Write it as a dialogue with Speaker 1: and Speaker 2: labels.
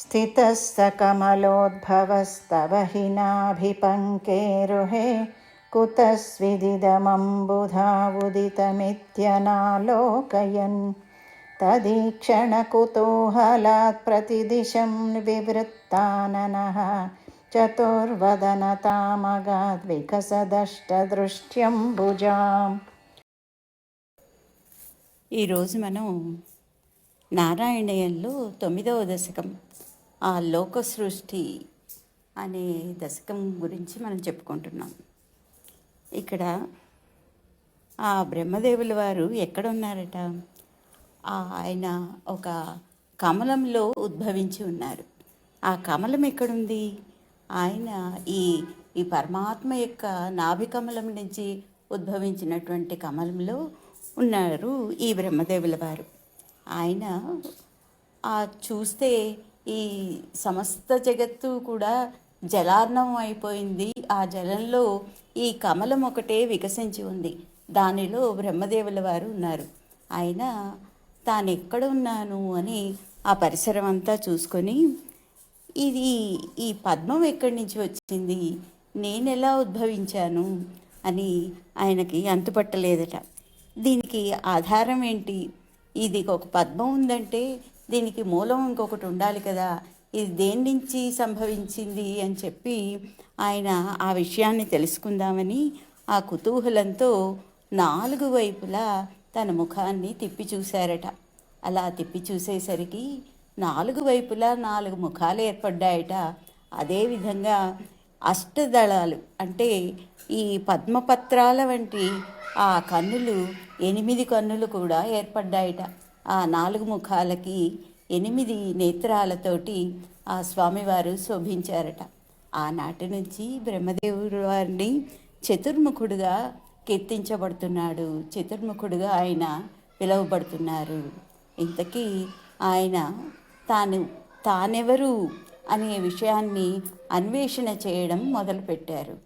Speaker 1: स्थितः स कमलोद्भवस्तव हि नाभिपङ्केरुहे कुतस्विदिदमम्बुधावुदितमित्यनालोकयन् तदीक्षणकुतूहलात् प्रतिदिशं विवृत्ताननः चतुर्वदनतामगाद्विकसदष्टदृष्ट्यम्बुजाम्
Speaker 2: ఈరోజు మనం నారాయణయంలో తొమ్మిదవ దశకం ఆ లోక సృష్టి అనే దశకం గురించి మనం చెప్పుకుంటున్నాం. ఇక్కడ ఆ బ్రహ్మదేవుల వారు ఎక్కడ ఉన్నారట ఆయన ఒక కమలంలో ఉద్భవించి ఉన్నారు. ఆ కమలం ఎక్కడుంది? ఆయన ఈ ఈ పరమాత్మ యొక్క నాభి కమలం నుంచి ఉద్భవించినటువంటి కమలంలో ఉన్నారు ఈ బ్రహ్మదేవుల వారు. ఆయన ఆ చూస్తే ఈ సమస్త జగత్తు కూడా జలార్ణం అయిపోయింది. ఆ జలంలో ఈ కమలం ఒకటే వికసించి ఉంది. దానిలో బ్రహ్మదేవుల వారు ఉన్నారు. ఆయన తాను ఎక్కడ ఉన్నాను అని ఆ పరిసరం అంతా చూసుకొని ఇది ఈ పద్మం ఎక్కడి నుంచి వచ్చింది? నేను ఎలా ఉద్భవించాను? అని ఆయనకి అంతుపట్టలేదట. దీనికి ఆధారం ఏంటి? ఇది ఒక పద్మం ఉందంటే దీనికి మూలం ఇంకొకటి ఉండాలి కదా. ఇది దేని నుంచి సంభవించింది అని చెప్పి ఆయన ఆ విషయాన్ని తెలుసుకుందామని ఆ కుతూహలంతో నాలుగు వైపులా తన ముఖాన్ని తిప్పి చూశారట. అలా తిప్పి చూసేసరికి నాలుగు వైపులా నాలుగు ముఖాలు ఏర్పడ్డాయట. అదేవిధంగా అష్టదళాలు అంటే ఈ పద్మపత్రాల వంటి ఆ కన్నులు ఎనిమిది కన్నులు కూడా ఏర్పడ్డాయట. ఆ నాలుగు ముఖాలకి ఎనిమిది నేత్రాలతోటి ఆ స్వామివారు శోభించారట. ఆనాటి నుంచి బ్రహ్మదేవుడు వారిని చతుర్ముఖుడుగా కీర్తించబడుతున్నాడు. చతుర్ముఖుడుగా ఆయన పిలువబడుతున్నారు. ఇంతకీ ఆయన తాను తానెవరు అనే విషయాన్ని అన్వేషణ చేయడం మొదలుపెట్టారు.